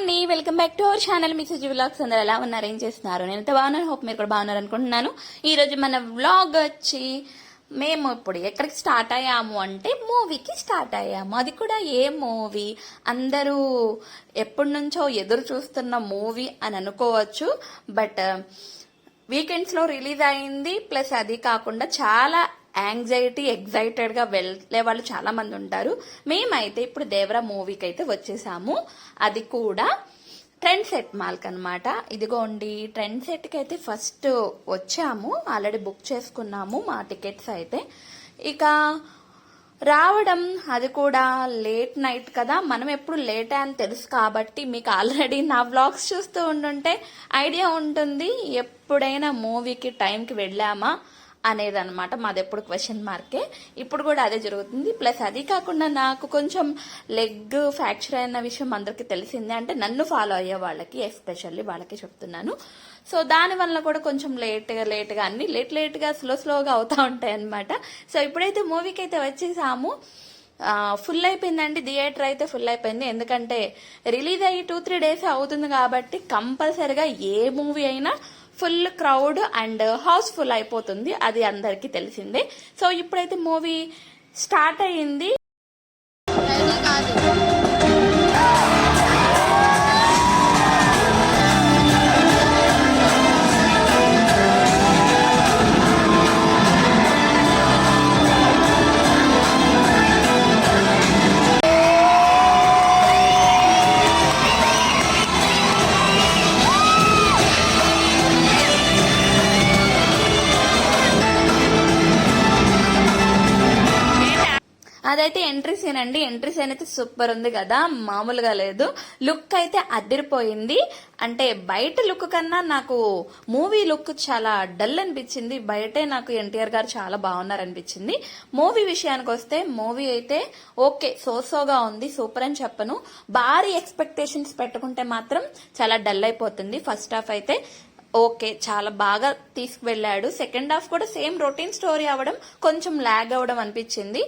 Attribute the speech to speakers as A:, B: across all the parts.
A: అండి. Welcome back to our channel me Suji vlogs అందరూ ఎలా ఉన్నారు? ఏం చేస్తున్నారు? నేను ఎంత బాగున్నాను. హోప్ మీరు కూడా బాగున్నారు అనుకుంటున్నాను. ఈ రోజు మన వ్లాగ్ వచ్చి మేము ఇప్పుడు ఎక్కడికి స్టార్ట్ అయ్యాము అంటే మూవీకి స్టార్ట్ అయ్యాము. అది కూడా ఏ మూవీ అందరూ ఎప్పటి నుంచో ఎదురు చూస్తున్న మూవీ అని అనుకోవచ్చు. బట్ వీకెండ్స్లో రిలీజ్ అయింది. ప్లస్ అది కాకుండా చాలా యాంగ్జైటీ ఎగ్జైటెడ్గా వెళ్ళే వాళ్ళు చాలామంది ఉంటారు. మేమైతే ఇప్పుడు దేవరా మూవీకి అయితే వచ్చేసాము. అది కూడా ట్రెండ్ సెట్ మాల్క్ అనమాట ఇదిగోండి ట్రెండ్ సెట్కి అయితే ఫస్ట్ వచ్చాము. ఆల్రెడీ బుక్ చేసుకున్నాము మా టికెట్స్ అయితే. ఇక రావడం అది కూడా లేట్ నైట్ కదా. మనం ఎప్పుడు లేట్ అని తెలుసు కాబట్టి మీకు ఆల్రెడీ నా వ్లాగ్స్ చూస్తూ ఉండుంటే ఐడియా ఉంటుంది. ఎప్పుడైనా మూవీకి టైంకి వెళ్ళామా? అనేది అనమాట మాది ఎప్పుడు క్వశ్చన్ మార్కే ఇప్పుడు కూడా అదే జరుగుతుంది. ప్లస్ అది కాకుండా నాకు కొంచెం లెగ్ ఫ్రాక్చర్ అయిన విషయం అందరికీ తెలిసిందే. అంటే నన్ను ఫాలో అయ్యే వాళ్ళకి ఎస్పెషల్లీ వాళ్ళకి చెప్తున్నాను. సో దాని వల్ల కూడా కొంచెం లేట్గా లేట్గా అన్ని లేట్ లేట్గా స్లో స్లోగా అవుతూ ఉంటాయి అనమాట సో ఇప్పుడైతే మూవీకి అయితే వచ్చేసాము. ఫుల్ అయిపోయిందండి. థియేటర్ అయితే ఫుల్ అయిపోయింది. ఎందుకంటే రిలీజ్ అయ్యి టూ త్రీ డేస్ అవుతుంది కాబట్టి కంపల్సరిగా ఏ మూవీ అయినా ఫుల్ క్రౌడ్ అండ్ హౌస్ఫుల్ అయిపోతుంది అది అందరికీ తెలిసిందే. సో ఇప్పుడైతే మూవీ స్టార్ట్ అయ్యింది. అదైతే ఎంట్రీ సీన్ అండి. ఎంట్రీ సీన్ అయితే సూపర్ ఉంది కదా. మామూలుగా లేదు. లుక్ అయితే అదిరిపోయింది. అంటే బయట లుక్ కన్నా నాకు మూవీ లుక్ చాలా డల్ అనిపించింది. బయటే నాకు ఎన్టీఆర్ గారు చాలా బాగున్నారు అనిపించింది మూవీ విషయానికి వస్తే మూవీ అయితే ఓకే సోసోగా ఉంది సూపర్ అని చెప్పను. భారీ ఎక్స్పెక్టేషన్స్ పెట్టుకుంటే మాత్రం చాలా డల్ అయిపోతుంది. ఫస్ట్ హాఫ్ అయితే ఓకే చాలా బాగా తీసుకువెళ్ళాడు. సెకండ్ హాఫ్ కూడా సేమ్ రొటీన్ స్టోరీ అవ్వడం కొంచెం లాగ్ అవ్వడం అనిపించింది.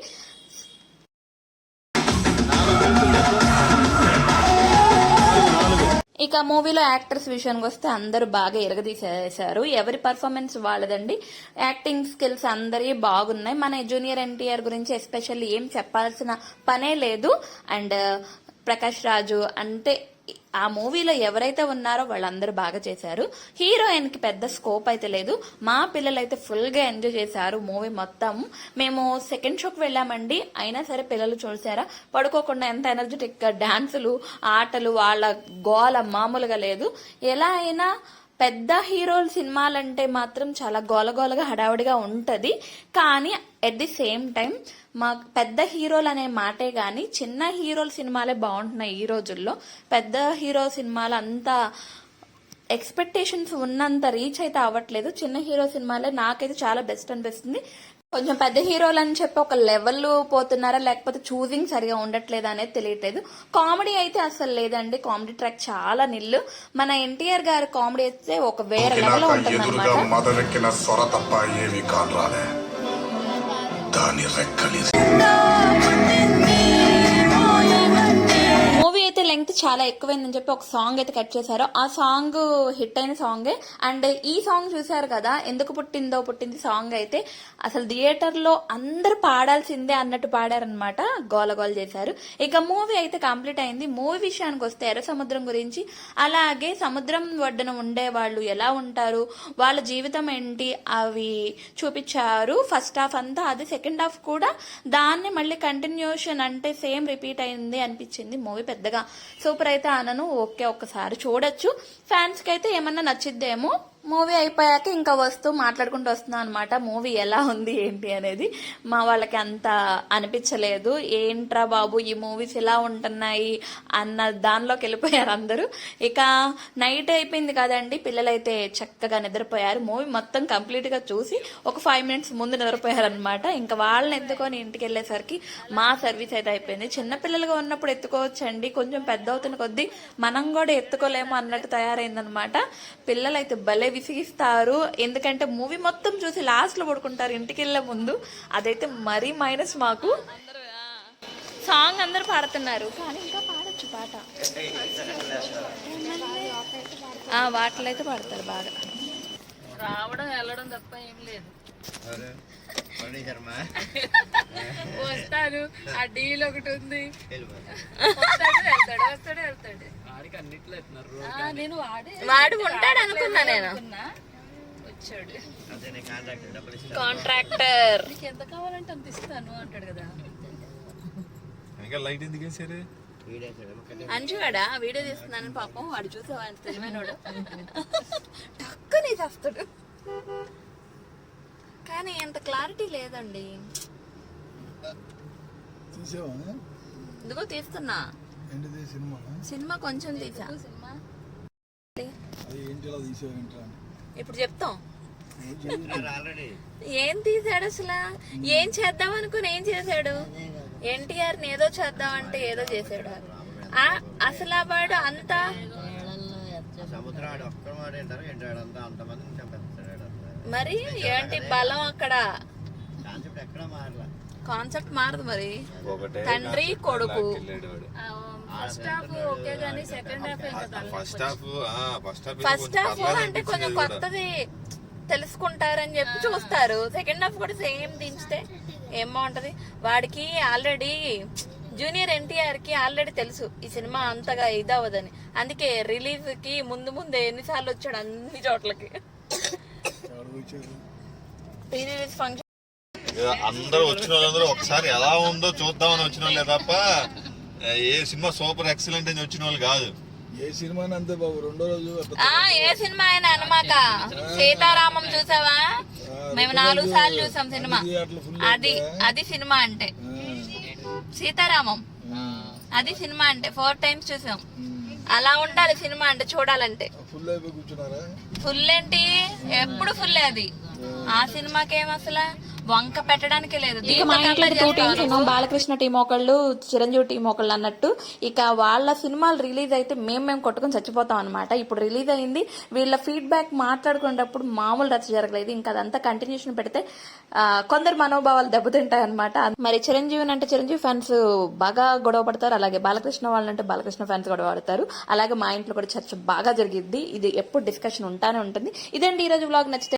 A: ఇక మూవీలో యాక్టర్స్ విషయానికి వస్తే అందరూ బాగా ఎరగదీసేశారు. ఎవరి పర్ఫార్మెన్స్ వాళ్ళదండి. యాక్టింగ్ స్కిల్స్ అందరి బాగున్నాయి. మన జూనియర్ ఎన్టీఆర్ గురించి ఎస్పెషల్లీ ఏం చెప్పాల్సిన పనే లేదు. అండ్ uh, ప్రకాష్ రాజు అంటే ఆ మూవీలో ఎవరైతే ఉన్నారో వాళ్ళందరూ బాగా చేశారు. హీరోయిన్కి పెద్ద స్కోప్ అయితే లేదు. మా పిల్లలైతే ఫుల్గా ఎంజాయ్ చేశారు మూవీ మొత్తం. మేము సెకండ్ షోకి వెళ్ళామండి. అయినా సరే పిల్లలు చూసారా? పడుకోకుండా ఎంత ఎనర్జెటిక్గా డాన్సులు ఆటలు వాళ్ళ గోల మామూలుగా లేదు. ఎలా అయినా పెద్ద హీరోల సినిమాలంటే మాత్రం చాలా గోలగోలగా హడావుడిగా ఉంటుంది. కానీ ఎట్ ది సేమ్ టైం మా పెద్ద హీరోలు అనే మాటే కానీ చిన్న హీరోల సినిమాలే బాగుంటున్నాయి ఈ రోజుల్లో. పెద్ద హీరో సినిమాలు అంతా ఎక్స్పెక్టేషన్స్ ఉన్నంత రీచ్ అయితే అవ్వట్లేదు. చిన్న హీరో సినిమాలే నాకైతే చాలా బెస్ట్ అనిపిస్తుంది. కొంచెం పెద్ద హీరోలు అని చెప్పి ఒక లెవెల్ పోతున్నారా? లేకపోతే చూసింగ్ సరిగా ఉండట్లేదా అనేది తెలియట్లేదు. కామెడీ అయితే అసలు లేదండి. కామెడీ ట్రాక్ చాలా నిల్లు. మన ఎన్టీఆర్ గారి కామెడీ అయితే ఒక వేరే లెవెల్ ఉంటుంది
B: ఎదురుగా మదవెక్కిన సొర తప్ప ఏమీ కానరాలే దాని రెక్కలి
A: మూవీ అయితే లెంగ్త్ చాలా ఎక్కువైందని చెప్పి ఒక సాంగ్ అయితే కట్ చేశారు. ఆ సాంగ్ హిట్ అయిన సాంగే అండ్ ఈ సాంగ్ చూశారు కదా ఎందుకు పుట్టిందో పుట్టింది సాంగ్ అయితే అసలు థియేటర్లో అందరు పాడాల్సిందే అన్నట్టు పాడారనమాట గోలగోల చేశారు. ఇక మూవీ అయితే కంప్లీట్ అయింది. మూవీ విషయానికి వస్తే ఎర్ర సముద్రం గురించి అలాగే సముద్రం ఒడ్డున ఉండే వాళ్ళు ఎలా ఉంటారు వాళ్ళ జీవితం ఏంటి అవి చూపించారు. ఫస్ట్ హాఫ్ అంతా అది సెకండ్ హాఫ్ కూడా దాన్ని మళ్ళీ కంటిన్యూషన్ అంటే సేమ్ రిపీట్ అయింది అనిపించింది. మూవీ పెద్దగా సూపర్ అయితే అనను ఓకే ఒక్కసారి చూడొచ్చు. ఫ్యాన్స్కి అయితే ఏమన్నా నచ్చిద్దేమో మూవీ అయిపోయాక ఇంకా వస్తూ మాట్లాడుకుంటూ వస్తున్నాం అనమాట మూవీ ఎలా ఉంది ఏంటి అనేది మా వాళ్ళకి అంత అనిపించలేదు. ఏంట్రా బాబు ఈ మూవీస్ ఎలా ఉంటున్నాయి అన్న దానిలోకి వెళ్ళిపోయారు అందరూ. ఇక నైట్ అయిపోయింది కదండి. పిల్లలైతే చక్కగా నిద్రపోయారు. మూవీ మొత్తం కంప్లీట్గా చూసి ఒక ఫైవ్ మినిట్స్ ముందు నిద్రపోయారు అనమాట ఇంకా వాళ్ళని ఎత్తుకొని ఇంటికి వెళ్ళేసరికి మా సర్వీస్ అయితే అయిపోయింది. చిన్నపిల్లలుగా ఉన్నప్పుడు ఎత్తుకోవచ్చండి. కొంచెం పెద్ద అవుతున్న కొద్దీ మనం కూడా ఎత్తుకోలేము అన్నట్టు తయారైందనమాట పిల్లలైతే భలే విసిగిస్తారు ఎందుకంటే మూవీ మొత్తం చూసి లాస్ట్లో పడుకుంటారు. ఇంటికి వెళ్ళే ముందు అదైతే మరీ మైనస్ మాకు. సాంగ్ అందరూ పాడుతున్నారు. కానీ ఇంకా పాడొచ్చు పాట.
C: ఆ వాటిలో అయితే పడతారు బాగా.
D: రావడం వెళ్ళడం తప్ప ఏం లేదు. వస్తాడు ఆ డీల్ ఒకటి ఉంది. నేను వాడే
C: వాడు ఉంటాడు అనుకున్నా నేను.
D: వచ్చాడు.
C: కాంట్రాక్టర్
D: నీకు ఎంత కావాలంటే అంత ఇస్తాను అంటాడు కదా.
E: ఇంకా లైట్ ఎందుకు వేసారు
C: అంచువాడా వీడియో తీస్తున్నాను పాపం వాడు చూసావా అంత తెలివైనోడు. టక్కుని చేస్తాడు. కానీ అంత క్లారిటీ లేదండి. ఎందుకో తీస్తున్నా.
F: సినిమా?
C: సినిమా కొంచెం తీసా. ఇప్పుడు చెప్తాం.
F: ఏం
C: తీసాడు అసలు? ఏం చేద్దాం అనుకుని ఏం చేశాడు ఎన్టీఆర్ ఏదో చేద్దాం అంటే ఏదో చేశాడు ఆ అసలు ఆ వాడు అంతా మరి ఏంటి బలం అక్కడ?
G: కాన్సెప్ట్ ఎక్కడ మారలా?
C: కాన్సెప్ట్ మారదు మరి.
E: ఒకటే
C: తండ్రి కొడుకు.
D: ఫస్ట్ హాఫ్ ఓకే కానీ second half
E: first half first half
C: first half అంటే కొంచెం కొత్తది తెలుసుకుంటారని చెప్పి చూస్తారు. సెకండ్ హాఫ్ కూడా సేమ్ దించితే ఏం బాగుంటది? వాడికి ఆల్రెడీ జూనియర్ ఎన్టీఆర్కి ఆల్రెడీ తెలుసు ఈ సినిమా అంతగా ఇదవదని అందుకే రిలీజ్కి ముందు ముందే ఎన్నిసార్లు వచ్చాడు అన్ని చోట్లకి. రిలీజ్ ఫంక్షన్
E: అందరూ వచ్చిన వాళ్ళందరూ ఒకసారి ఎలా ఉందో చూద్దామని వచ్చిన వాళ్ళే తప్ప ఏ సినిమా సూపర్ ఎక్సలెంట్ అని వచ్చిన వాళ్ళు కాదు.
F: ఏ సినిమా అంతే బాబు రెండో రోజు
C: ఆ ఏ సినిమా అయినా అనమాక సీతారామం చూసావా? మేము నాలుగు సార్లు చూసాం సినిమా.
F: అది
C: అది సినిమా అంటే. సీతారామం. అది సినిమా అంటే ఫోర్ టైమ్స్ చూసాం. అలా ఉండాలి సినిమా అంటే చూడాలంటే.
F: ఫుల్
C: ఏంటి? ఎప్పుడు ఫుల్ అది. ఆ సినిమాకేం అసలు? వంక పెట్టడానికి లేదు.
A: ఇక మా ఇంట్లో టూ టీమ్స్ ఉన్నాం. బాలకృష్ణ టీం ఒకళ్ళు చిరంజీవి టీం ఒకళ్ళు అన్నట్టు. ఇక వాళ్ళ సినిమాలు రిలీజ్ అయితే మేము మేము కొట్టుకొని చచ్చిపోతాం అనమాట ఇప్పుడు రిలీజ్ అయింది. వీళ్ళ ఫీడ్బ్యాక్ మాట్లాడుకునేటప్పుడు మామూలు రచ్చ జరగలేదు. ఇంకా అదంతా కంటిన్యూషన్ పెడితే కొందరు మనోభావాలు దెబ్బతింటాయి అనమాట మరి చిరంజీవి అంటే చిరంజీవి ఫ్యాన్స్ బాగా గొడవ పడతారు. అలాగే బాలకృష్ణ వాళ్ళంటే బాలకృష్ణ ఫ్యాన్స్ గొడవ పడతారు. అలాగే మా ఇంట్లో కూడా చర్చ బాగా జరిగిద్ది. ఇది ఎప్పుడు డిస్కషన్ ఉంటానే ఉంటుంది. ఇదండి ఈ రోజు బ్లాగ్ నచ్చితే